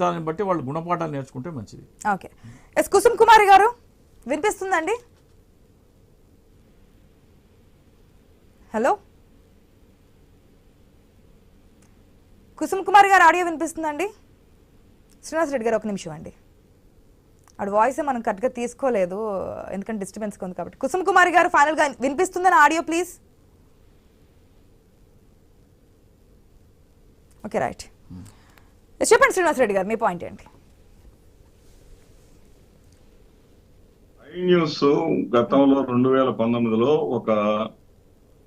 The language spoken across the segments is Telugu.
దాన్ని బట్టి వాళ్ళు గుణపాఠాలు నేర్చుకుంటే మంచిది. ఓకే. ఎస్ కుసుమ్ కుమారి గారు వినిపిస్తుందండి? హలో? కుసుమ్ కుమార్ గారు ఆడియో వినిపిస్తుందండి? శ్రీనివాస్ రెడ్డి గారు ఒక నిమిషం అండి. ఆడు వాయిస్ మనం కరెక్ట్గా తీసుకోలేదు ఎందుకంటే డిస్టర్బెన్స్ ఉంది కాబట్టి. కుసుమ్ కుమార్ గారు ఫైనల్గా వినిపిస్తుందని ఆడియో ప్లీజ్. Okay right. చెప్పండి శ్రీనివాస్ రెడ్డి గారు మీ పాయింట్ ఏంటి న్యూస్ గతంలో రెండు వేల పంతొమ్మిదిలో ఒక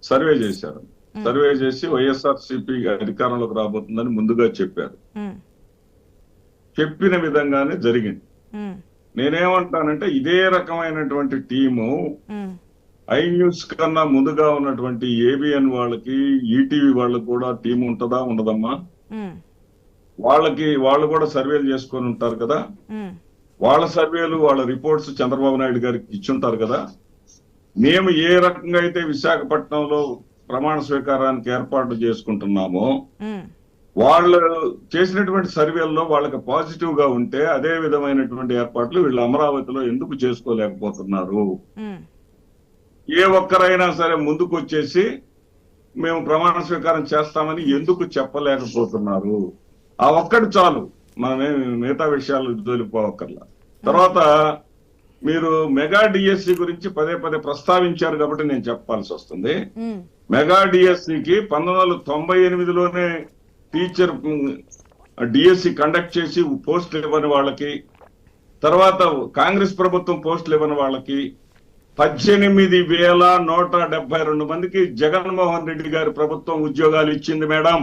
సర్వే చేశారు సర్వే చేసి వైఎస్ఆర్ సిపి అధికారంలోకి రాబోతుందని ముందుగా చెప్పారు. చెప్పిన విధంగానే జరిగింది. నేనేమంటానంటే ఇదే రకమైనటువంటి టీము. ఐ న్యూస్ కన్నా ముందుగా ఉన్నటువంటి ఏబిఎన్ వాళ్ళకి ఈటీవీ వాళ్ళకి కూడా టీం ఉంటుందా ఉండదమ్మా మ్మ్. వాళ్ళకి వాళ్ళు కూడా సర్వేలు చేసుకొని ఉంటారు కదా. వాళ్ళ సర్వేలు వాళ్ళ రిపోర్ట్స్ చంద్రబాబు నాయుడు గారికి ఇచ్చుంటారు కదా మేము ఏ రకంగా అయితే విశాఖపట్నంలో ప్రమాణ స్వీకారానికి ఏర్పాట్లు చేసుకుంటున్నామో. వాళ్ళు చేసినటువంటి సర్వేల్లో వాళ్ళకి పాజిటివ్గా ఉంటే అదే విధమైనటువంటి ఏర్పాట్లు వీళ్ళు అమరావతిలో ఎందుకు చేసుకోలేకపోతున్నారు. ఏ ఒక్కరైనా సరే ముందుకు వచ్చేసి మేము ప్రమాణ స్వీకారం చేస్తామని ఎందుకు చెప్పలేకపోతున్నారు ఆ ఒక్కటి చాలు మనమేం మిగతా విషయాలు తోలిపోవక్కర్లా తర్వాత మీరు మెగా డిఎస్సి గురించి పదే పదే ప్రస్తావించారు కాబట్టి నేను చెప్పాల్సి వస్తుంది. మెగా డిఎస్సికి పంతొమ్మిది వందల తొంభై ఎనిమిదిలోనే టీచర్ డిఎస్సి కండక్ట్ చేసి పోస్టులు ఇవ్వని వాళ్ళకి తర్వాత కాంగ్రెస్ ప్రభుత్వం పోస్టులు ఇవ్వని వాళ్ళకి పద్దెనిమిది వేల నూట డెబ్బై రెండు మందికి జగన్మోహన్ రెడ్డి గారి ప్రభుత్వం ఉద్యోగాలు ఇచ్చింది మేడం.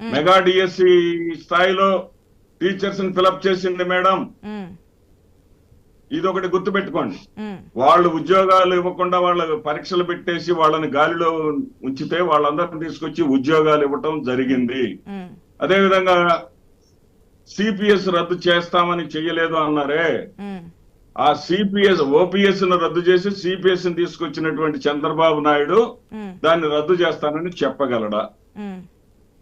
మెగా డిఎస్సి స్థాయిలో టీచర్స్ని ఫిలప్ చేసింది మేడం మ్మ్. ఇది ఒకటి గుర్తుపెట్టుకోండి మ్మ్. వాళ్ళు ఉద్యోగాలు ఇవ్వకుండా వాళ్ళ పరీక్షలు పెట్టేసి వాళ్ళని గాలిలో ఉంచితే వాళ్ళందరిని తీసుకొచ్చి ఉద్యోగాలు ఇవ్వటం జరిగింది మ్మ్. అదే విధంగా సిపిఎస్ రద్దు చేస్తామని చెయ్యలేదు అన్నారే. ఆ సిపిఎస్ ఓపీఎస్ను రద్దు చేసి సిపిఎస్ని తీసుకొచ్చినటువంటి చంద్రబాబు నాయుడు. దాన్ని రద్దు చేస్తానని చెప్పగలడా.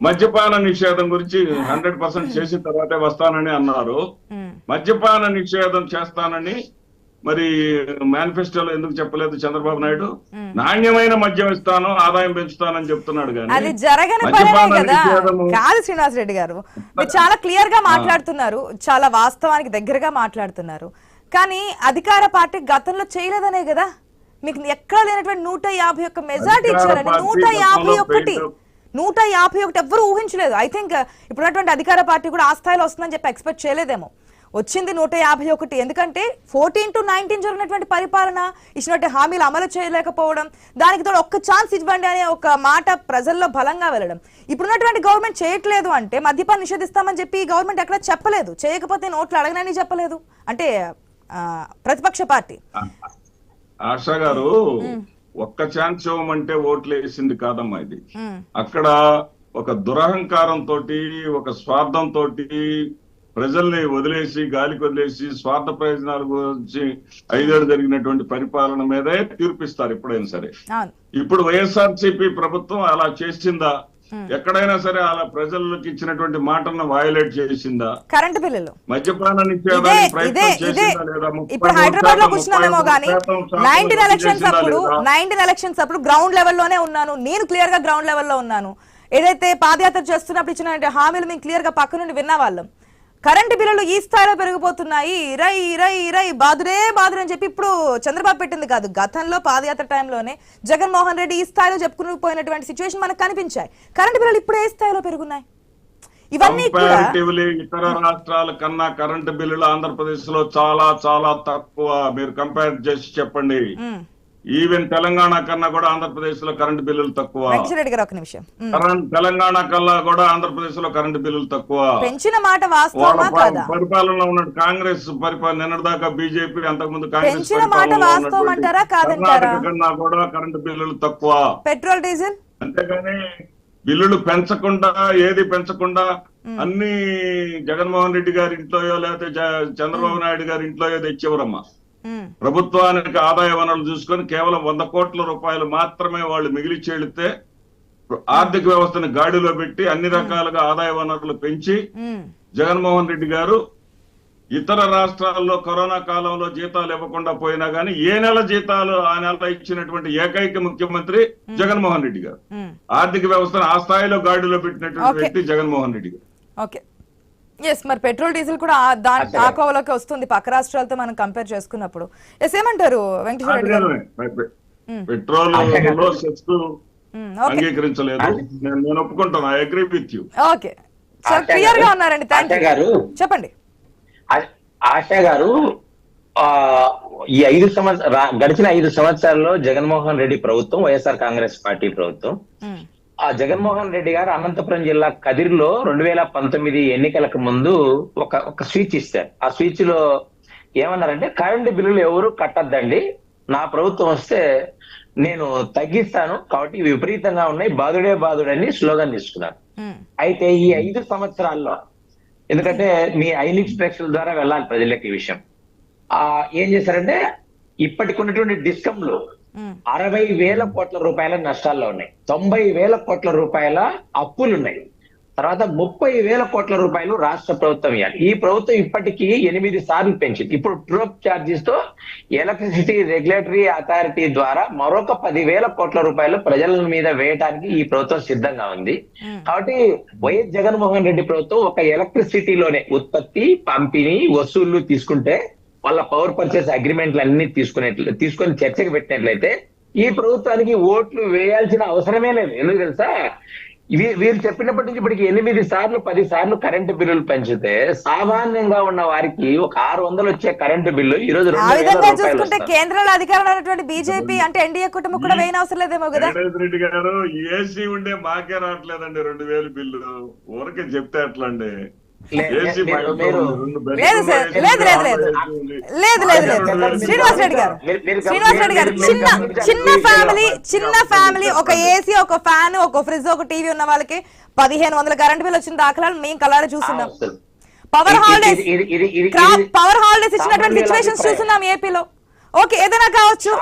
మద్యపాన నిషేధం గురించి హండ్రెడ్ పర్సెంట్ చేసిన తర్వాతే వస్తానని అన్నారు. మ్మ్. మద్యపాన నిషేధం చేస్తానని మరి మేనిఫెస్టోలో ఎందుకు చెప్పలేదు చంద్రబాబు నాయుడు? నాణ్యమైన మద్యం ఇస్తాను ఆదాయం పెంచుతానని చెప్తున్నాడు అది జరగని కదా. కాదు శ్రీనివాస్ రెడ్డి గారు. మీరు చాలా క్లియర్గా మాట్లాడుతున్నారు. చాలా వాస్తవానికి దగ్గరగా మాట్లాడుతున్నారు. కానీ అధికార పార్టీ గతంలో చేయలేదనే కదా. మీకు ఎక్కడ లేనటువంటి నూట యాభై ఒక్క మెజార్టీ పార్టీ నూట యాభై ఒకటి. నూట యాభై ఒకటి ఎవ్వరూ ఊహించలేదు. ఐ థింక్ ఇప్పుడున్నటువంటి అధికార పార్టీ కూడా ఆ స్థాయిలో వస్తుందని చెప్పి ఎక్స్పెక్ట్ చేయలేదేమో. వచ్చింది నూట యాభై ఒకటి. ఎందుకంటే ఫోర్టీన్ టు నైన్టీన్ జరిగినటువంటి పరిపాలన ఇచ్చినటువంటి హామీలు అమలు చేయలేకపోవడం దానికి తోడు ఒక్క ఛాన్స్ ఇవ్వండి అనే ఒక మాట ప్రజల్లో బలంగా వెళ్ళడం. ఇప్పుడున్నటువంటి గవర్నమెంట్ చేయట్లేదు అంటే మద్యపాన నిషేధిస్తామని చెప్పి ఈ గవర్నమెంట్ ఎక్కడ చెప్పలేదు. చేయకపోతే నోట్లు అడగనని చెప్పలేదు. అంటే ప్రతిపక్ష పార్టీ. ఆశా గారు ఒక్క ఛాన్స్ ఇవ్వమంటే ఓట్లు వేసింది కాదమ్మా ఇది. అక్కడ ఒక దురహంకారం తోటి ఒక స్వార్థం తోటి ప్రజల్ని వదిలేసి గాలికి వదిలేసి స్వార్థ ప్రయోజనాల గురించి ఐదేళ్ళు జరిగినటువంటి పరిపాలన మీదే తీర్పిస్తారు ఎప్పుడైనా సరే. ఇప్పుడు వైఎస్ఆర్సీపీ ప్రభుత్వం అలా చేసిందా? ఎక్కడైనా సరే అలా ప్రజలకు ఇచ్చినటువంటి మాటలను వయలేట్ చేసిందా? కరెంటు బిల్లులు. మద్యపాన ఇదే నిషేధానికి ఇదే ప్రయత్నం ఇదే చేసిందా లేదా? ముప్పై ఇప్పుడు హైదరాబాద్లో కూర్చున్నామేమో ముప్పై గానీ నైన్టీన్ ఎలక్షన్స్ అప్పుడు? నైన్టీన్ ఎలక్షన్స్ అప్పుడు గ్రౌండ్ లెవెల్లోనే ఉన్నాను. నేను క్లియర్గా గ్రౌండ్ లెవెల్లో ఉన్నాను. ఏదైతే పాదయాత్ర చేస్తున్నప్పుడు ఇచ్చిన హామీలు మేము క్లియర్గా పక్క నుండి విన్న వాళ్ళం. కరెంటు బిల్లులు ఈ స్థాయిలో పెరిగిపోతున్నాయి. ఇరై ఇరై ఇరై బాదురే బాదురే అని చెప్పి ఇప్పుడు చంద్రబాబు పెట్టింది కాదు. గతంలో పాదయాత్ర టైంలోనే జగన్మోహన్ రెడ్డి ఈ స్థాయిలో చెప్పుకుని పోయినటువంటి సిచ్యువేషన్ మనకు కనిపించాయి. కరెంటు బిల్లులు ఇప్పుడు ఏ స్థాయిలో పెరుగున్నాయి? ఇవన్నీ ఇతర రాష్ట్రాల కన్నా కరెంటు బిల్లులు ఆంధ్రప్రదేశ్లో చాలా చాలా తక్కువ. మీరు కంపేర్ చేసి చెప్పండి. ఈవెన్ తెలంగాణ కన్నా కూడా ఆంధ్రప్రదేశ్లో కరెంటు బిల్లులు తక్కువ. ఒక నిమిషం. తెలంగాణ కల్లా కూడా ఆంధ్రప్రదేశ్లో కరెంటు బిల్లులు తక్కువ. పెంచిన మాట పరిపాలనలో ఉన్న కాంగ్రెస్ పరిపాలన నిన్నటిదాకా బీజేపీ అంతకుముందు కాంగ్రెస్? కర్ణాటక కన్నా కూడా కరెంటు బిల్లులు తక్కువ. Petrol diesel? అంతేగాని బిల్లులు పెంచకుండా ఏది పెంచకుండా అన్ని జగన్మోహన్ రెడ్డి గారి ఇంట్లోయో లేకపోతే చంద్రబాబు నాయుడు గారి ఇంట్లోయో తెచ్చేవరమ్మా. ప్రభుత్వానికి ఆదాయ వనరులు చూసుకొని కేవలం వంద కోట్ల రూపాయలు మాత్రమే వాళ్ళు మిగిలిచ్చేళ్తే ఆర్థిక వ్యవస్థను గాడిలో పెట్టి అన్ని రకాలుగా ఆదాయ వనరులు పెంచి జగన్మోహన్ రెడ్డి గారు ఇతర రాష్ట్రాల్లో కరోనా కాలంలో జీతాలు ఇవ్వకుండా పోయినా గానీ ఏ నెల జీతాలు ఆ నెల ఇచ్చినటువంటి ఏకైక ముఖ్యమంత్రి జగన్మోహన్ రెడ్డి గారు. ఆర్థిక వ్యవస్థను ఆ స్థాయిలో గాడిలో పెట్టినటువంటి. వ్యక్తి జగన్మోహన్ రెడ్డి గారు. ఓకే. ఎస్ మరి పెట్రోల్ డీజిల్ కూడా ఆ- కోవలోకి వస్తుంది. పక్క రాష్ట్రాలతో మనం కంపేర్ చేసుకున్నప్పుడు. ఎస్ ఏమంటారు వెంకటేశ్వర రెడ్డి గారు? పెట్రోల్ అంగీకరించలేదు. నేను ఒప్పుకుంటాను. I agree with you okay. చాలా క్లియర్గా ఉన్నారండి. థ్యాంక్ గారు చెప్పండి. ఆశా గారు ఆ ఈ ఐదు సంవత్సర గడిచిన ఐదు సంవత్సరాల్లో జగన్మోహన్ రెడ్డి ప్రభుత్వం వైఎస్ఆర్ కాంగ్రెస్ పార్టీ ప్రభుత్వం ఆ జగన్మోహన్ రెడ్డి గారు అనంతపురం జిల్లా కదిరిలో రెండు వేల పంతొమ్మిది ఎన్నికలకు ముందు ఒక ఒక స్పీచ్ ఇస్తారు ఆ స్పీచ్లో ఏమన్నారంటే కరెంటు బిల్లులు ఎవరు కట్టద్దండి. నా ప్రభుత్వం వస్తే నేను తగ్గిస్తాను. కాబట్టి విపరీతంగా ఉన్నాయి. బాధుడే బాధుడని స్లోగన్ తీసుకున్నారు. అయితే ఈ ఐదు సంవత్సరాల్లో ఎందుకంటే మీ ఐనిక్స్ ప్రేక్షకుల ద్వారా వెళ్ళాలి ప్రజలకు ఈ విషయం. ఆ ఏం చేశారంటే ఇప్పటికి ఉన్నటువంటి డిస్కంలు అరవై వేల కోట్ల రూపాయల నష్టాల్లో ఉన్నాయి. తొంభై వేల కోట్ల రూపాయల అప్పులు ఉన్నాయి తర్వాత ముప్పై వేల కోట్ల రూపాయలు రాష్ట్ర ప్రభుత్వం ఇవ్వాలి ఈ ప్రభుత్వం ఇప్పటికీ ఎనిమిది సార్లు పెంచింది. ఇప్పుడు ట్రోప్ ఛార్జెస్తో ఎలక్ట్రిసిటీ రెగ్యులేటరీ అథారిటీ ద్వారా మరొక పదివేల కోట్ల రూపాయలు ప్రజల మీద వేయడానికి ఈ ప్రభుత్వం సిద్ధంగా ఉంది. కాబట్టి వైఎస్ జగన్మోహన్ రెడ్డి ప్రభుత్వం ఒక ఎలక్ట్రిసిటీలోనే ఉత్పత్తి పంపిణీ వసూళ్ళు తీసుకుంటే వాళ్ళ పవర్ పర్చేస్ అగ్రిమెంట్లు అన్ని తీసుకునేట్లు తీసుకొని చర్చకు పెట్టినట్లయితే ఈ ప్రభుత్వానికి ఓట్లు వేయాల్సిన అవసరమే లేదు. ఎందుకు తెలుసా? ఇవి వీరు చెప్పినప్పటి నుంచి ఇప్పటికి ఎనిమిది సార్లు పది సార్లు కరెంటు బిల్లులు పెంచితే సామాన్యంగా ఉన్న వారికి ఒక ఆరు వందలు వచ్చే కరెంటు బిల్లు ఈ రోజు ఆ విధంగా చూసుకుంటే. కేంద్రంలో అధికారంలో ఉన్నటువంటి బీజేపీ అంటే ఎన్డీఏ కుటుంబం కూడా వేయని అవసరం లేదేమో కదా? రెడ్డి గారు ఏసీ ఉండే మాకే రావట్లేదండి రెండు వేలు బిల్లు. ఊరికే చెప్తే ఎట్లా లేదు సార్ లేదు లేదు లేదు. లేదు లేదు లేదు శ్రీనివాస్ రెడ్డి గారు శ్రీనివాస్ రెడ్డి గారు చిన్న. చిన్న ఫ్యామిలీ. చిన్న ఫ్యామిలీ ఒక ఏసీ ఒక ఫ్యాన్ ఒక ఫ్రిడ్జ్ ఒక టీవీ ఉన్న వాళ్ళకి పదిహేను వందల కరెంట్ బిల్ వచ్చిన దాఖలాలు మేము కలారా చూస్తున్నాం. పవర్ హాలిడేస్ పవర్ హాలిడేస్ ఇచ్చినటువంటి సిచ్యువేషన్స్. చూస్తున్నాం ఏపీలో ఓకే ఏదైనా కావచ్చు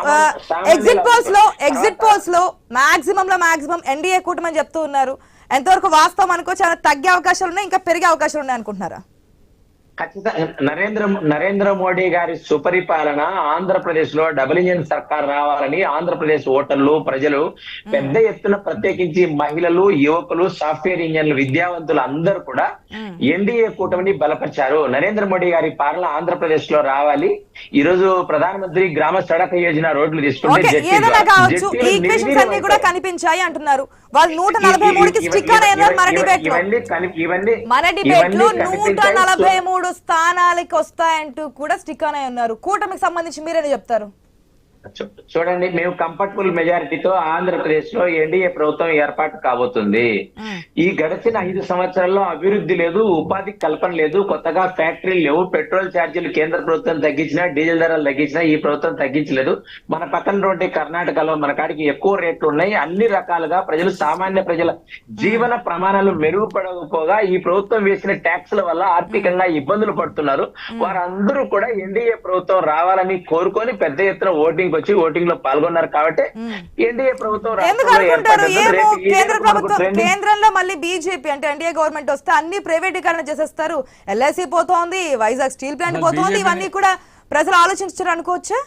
ఎగ్జిట్ పోల్స్లో. ఎగ్జిట్ పోల్స్లో మాక్సిమం లో మాక్సిమం ఎన్డీఏ కూటమని చెప్తూ ఉన్నారు ఎంతవరకు వాస్తవం అనుకో చాలా తగ్గే అవకాశాలు ఉన్నాయి ఇంకా పెరిగే అవకాశాలు ఉన్నాయి అనుకుంటున్నారా? ఖచ్చితంగా నరేంద్ర నరేంద్ర మోడీ గారి సుపరిపాలన ఆంధ్రప్రదేశ్లో డబుల్ ఇంజిన్ సర్కార్ రావాలని ఆంధ్రప్రదేశ్ ఓటర్లు ప్రజలు పెద్ద ఎత్తున ప్రత్యేకించి మహిళలు యువకులు సాఫ్ట్వేర్ ఇంజనీర్లు విద్యావంతులు అందరూ కూడా ఎన్డీఏ కూటమిని బలపరిచారు. నరేంద్ర మోడీ గారి పాలన ఆంధ్రప్రదేశ్లో రావాలి. ఈ రోజు ప్రధానమంత్రి గ్రామ సడక్ యోజన రోడ్లు తీసుకుంటే. కనిపించాయి అంటున్నారు. వాళ్ళు నూట నలభై మూడుకి స్టిక్ ఇవన్నీ ఇవన్నీ నూట. నలభై మూడు స్థానాలకి వస్తాయంటూ కూడా స్టిక్ అనే ఉన్నారు. కూటమికి సంబంధించి మీరేనా చెప్తారు? చూడండి మేము కంఫర్టబుల్ మెజారిటీతో ఆంధ్రప్రదేశ్లో ఎన్డీఏ ప్రభుత్వం ఏర్పాటు కాబోతుంది. ఈ గడిచిన ఐదు సంవత్సరాల్లో అభివృద్ధి లేదు ఉపాధి కల్పన లేదు కొత్తగా ఫ్యాక్టరీలు లేవు పెట్రోల్ ఛార్జీలు కేంద్ర ప్రభుత్వం తగ్గించినా డీజిల్ ధరలు తగ్గించినా ఈ ప్రభుత్వం తగ్గించలేదు. మన పక్కన రోడ్డు కర్ణాటకలో మన కాడికి ఎక్కువ రేట్లు ఉన్నాయి. అన్ని రకాలుగా ప్రజలు సామాన్య ప్రజల జీవన ప్రమాణాలు మెరుగుపడకపోగా ఈ ప్రభుత్వం వేసిన ట్యాక్స్ల వల్ల ఆర్థికంగా ఇబ్బందులు పడుతున్నారు. వారందరూ కూడా ఎన్డీఏ ప్రభుత్వం రావాలని కోరుకొని పెద్ద ఎత్తున ఓటింగ్ వచ్చి ఓటింగ్లో పాల్గొన్నారు కాబట్టి ఎన్డీఏ ప్రభుత్వం ఎందుకు అనుకుంటారు. ఏమో కేంద్ర ప్రభుత్వం కేంద్రంలో మళ్ళీ బీజేపీ అంటే ఎన్డీఏ గవర్నమెంట్ వస్తే అన్ని ప్రైవేటీకరణ చేసేస్తారు. ఎల్ఐసి పోతోంది వైజాగ్ స్టీల్ ప్లాంట్ పోతోంది ఇవన్నీ కూడా ప్రజలు ఆలోచించారు అనుకోవచ్చా?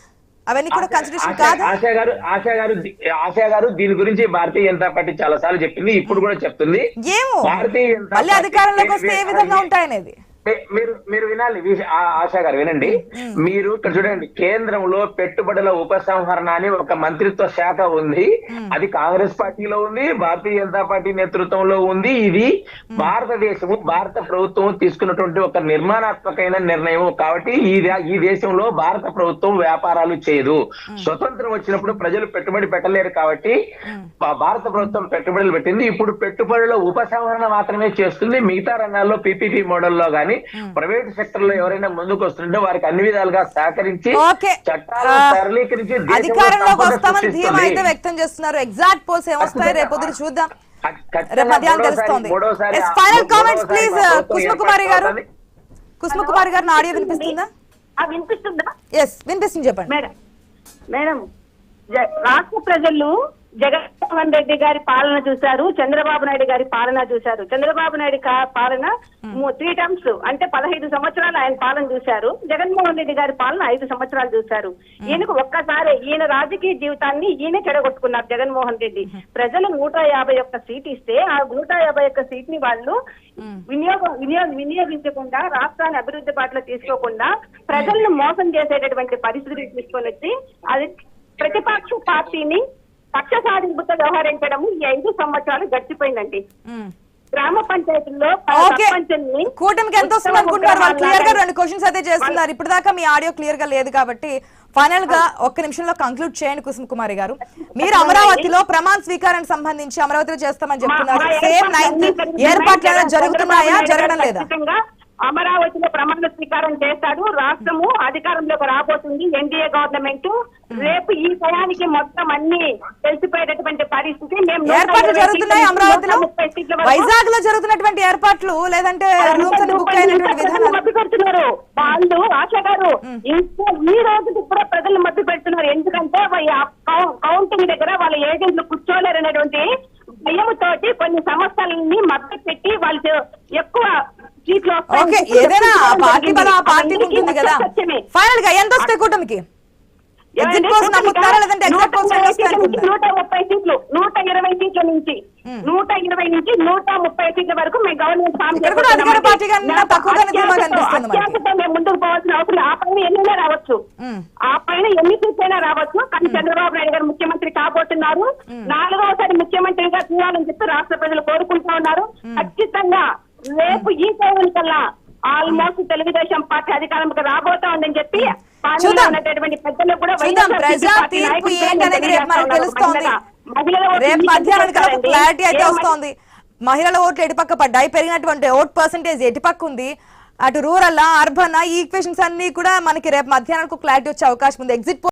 అవన్నీ కూడా కన్సిడరేషన్ ఆశా- కాదా? ఆశా గారు ఆశా గారు ఆశా గారు దీని గురించి భారతీయ జనతా పార్టీ చాలా సార్లు చెప్పింది ఇప్పుడు కూడా చెప్తుంది. ఏమో? భారతీయ జనతా అధికారంలోకి వస్తే ఏ విధంగా ఉంటాయనేది? మీరు మీరు వినాలి ఆశా గారు వినండి. మీరు ఇక్కడ చూడండి కేంద్రంలో పెట్టుబడుల ఉపసంహరణ అని ఒక మంత్రిత్వ శాఖ ఉంది. అది కాంగ్రెస్ పార్టీలో ఉంది భారతీయ జనతా పార్టీ నేతృత్వంలో ఉంది. ఇది భారతదేశము భారత ప్రభుత్వం తీసుకున్నటువంటి ఒక నిర్మాణాత్మకమైన నిర్ణయం కాబట్టి ఈ ఈ దేశంలో భారత ప్రభుత్వం వ్యాపారాలు చేయదు. స్వతంత్రం వచ్చినప్పుడు ప్రజలు పెట్టుబడి పెట్టలేరు కాబట్టి భారత ప్రభుత్వం పెట్టుబడులు పెట్టింది. ఇప్పుడు పెట్టుబడుల ఉపసంహరణ మాత్రమే చేస్తుంది. మిగతా రంగాల్లో పీపీపీ మోడల్లో గానీ ప్రైవేట్ సెక్టర్లో ఎవరైనా ముందుకు వస్తుంటే వారికి అన్ని విధాలుగా సహకరించి సరళీకరించి అధికారంలోకి వస్తామని ధీమా. అయితే వ్యక్తం చేస్తున్నారు. ఎగ్జాక్ట్ పోల్స్ ఏమొస్తాయి? రేపు పొద్దున చూద్దాం. మధ్యాహ్నం తెలుస్తోంది. కుసుమ కుమారి గారు. ఆడియో వినిపిస్తుందా? ఆ, వినిపిస్తుందా? ఎస్ వినిపిస్తుంది చెప్పండి. మేడం రాష్ట్ర ప్రజలు జగన్మోహన్ రెడ్డి గారి పాలన చూశారు చంద్రబాబు నాయుడు గారి పాలన చూశారు. చంద్రబాబు నాయుడు పాలన త్రీ టర్మ్స్ అంటే పదహైదు సంవత్సరాలు ఆయన పాలన చూశారు. జగన్మోహన్ రెడ్డి గారి పాలన ఐదు సంవత్సరాలు చూశారు. ఈయనకు ఒక్కసారి ఈయన రాజకీయ జీవితాన్ని ఈయన చెడగొట్టుకున్నారు జగన్మోహన్ రెడ్డి. ప్రజలు నూట యాభై ఒక్క సీట్ ఇస్తే ఆ నూట యాభై ఒక్క సీట్ని వాళ్ళు వినియోగం వినియోగ వినియోగించకుండా రాష్ట్రాన్ని అభివృద్ధి బాటలో తీసుకోకుండా ప్రజలను మోసం చేసేటటువంటి పరిస్థితిని తీసుకొని వచ్చి అది ప్రతిపక్ష పార్టీని పక్ష సాధింపుతో వ్యవహరించడము ఈ ఐదు సంవత్సరాలు గడిచిపోయిందండి. గ్రామ పంచాయతీల్లో కూటమికి ఎంత వస్తుంది అనుకుంటున్నారు? వాళ్ళు క్లియర్గా రెండు క్వశ్చన్స్ అయితే చేస్తున్నారు. ఇప్పుడు దాకా మీ ఆడియో క్లియర్గా లేదు కాబట్టి ఫైనల్గా ఒక్క నిమిషంలో కంక్లూడ్ చేయండి కుసుమ్ కుమారి గారు. మీరు అమరావతిలో ప్రమాణ స్వీకారానికి సంబంధించి అమరావతిలో చేస్తామని చెప్తున్నారు. సేమ్ ఏర్పాట్లు నైన్త్. ఏర్పాట్లు జరుగుతున్నాయా? జరగడం లేదా? అమరావతిలో ప్రమాణ స్వీకారం చేస్తాడు రాష్ట్రము అధికారంలోకి రాబోతుంది. NDA government. రేపు ఈ టయానికి మొత్తం అన్ని తెలిసిపోయేటటువంటి పరిస్థితి. మేము ఏర్పాట్లు జరుగుతున్నాయి అమరావతిలో. వైజాగ్లో జరుగుతున్నటువంటి ఏర్పాట్లు లేదంటే మభ్య పెడుతున్నారు. వాళ్ళు ఆశ గారు ఇంకా ఈ రోజు కూడా ప్రజలు మభ్య పెడుతున్నారు. ఎందుకంటే కౌంటింగ్ దగ్గర వాళ్ళ ఏజెంట్లు కూర్చోలేరు అనేటువంటి భయముతోటి కొన్ని సంస్థలని మభ్య పెట్టి వాళ్ళు ఎక్కువ ఓకే చెప్పి ఏదైనా ఆ చెప్పుకోవడం పార్టీ బలం ఆ జరిగింది. పార్టీకి అవన్నీ ఉంటుంది కదా. సత్యమే. ఫైనల్గా ఎంత వస్తాయి కూటమికి? ఎగ్జిట్ నమ్ముతున్నారా లేదంటే నూట ఎగ్జిట్ ముప్పై సీట్లు నూట ఇరవై సీట్ల నుంచి నూట ఇరవై నుంచి నూట ముప్పై సీట్ల వరకు మేము గవర్నమెంట్ మేము ముందుకు పోవాల్సిన అవసరం. ఆ పైన ఎన్నైనా రావచ్చు. మ్మ్. ఆ పైన ఎన్ని సీట్లైనా రావచ్చు. కానీ చంద్రబాబు నాయుడు గారు ముఖ్యమంత్రి కాబోతున్నారు. నాలుగవసారి ముఖ్యమంత్రిగా చూడాలని చెప్పి రాష్ట్ర ప్రజలు కోరుకుంటా ఉన్నారు. ఖచ్చితంగా రేపు ఈ టైం కల్లా ఆల్మోస్ట్ తెలుగుదేశం పార్టీ అధికారంలోకి రాబోతా ఉందని చెప్పి రేపు తెలుస్తారండి. క్లారిటీ అయితే వస్తోంది. మహిళల ఓట్లు ఎటుపక్క పడ్డాయి పెరిగినటువంటి ఓట్ పర్సంటేజ్ ఎటుపక్క ఉంది? అటు రూరల్ అర్బన్ ఈ ఈక్వేషన్స్ అన్ని కూడా మనకి రేపు మధ్యాహ్నానికి క్లారిటీ వచ్చే అవకాశం ఉంది. ఎగ్జిట్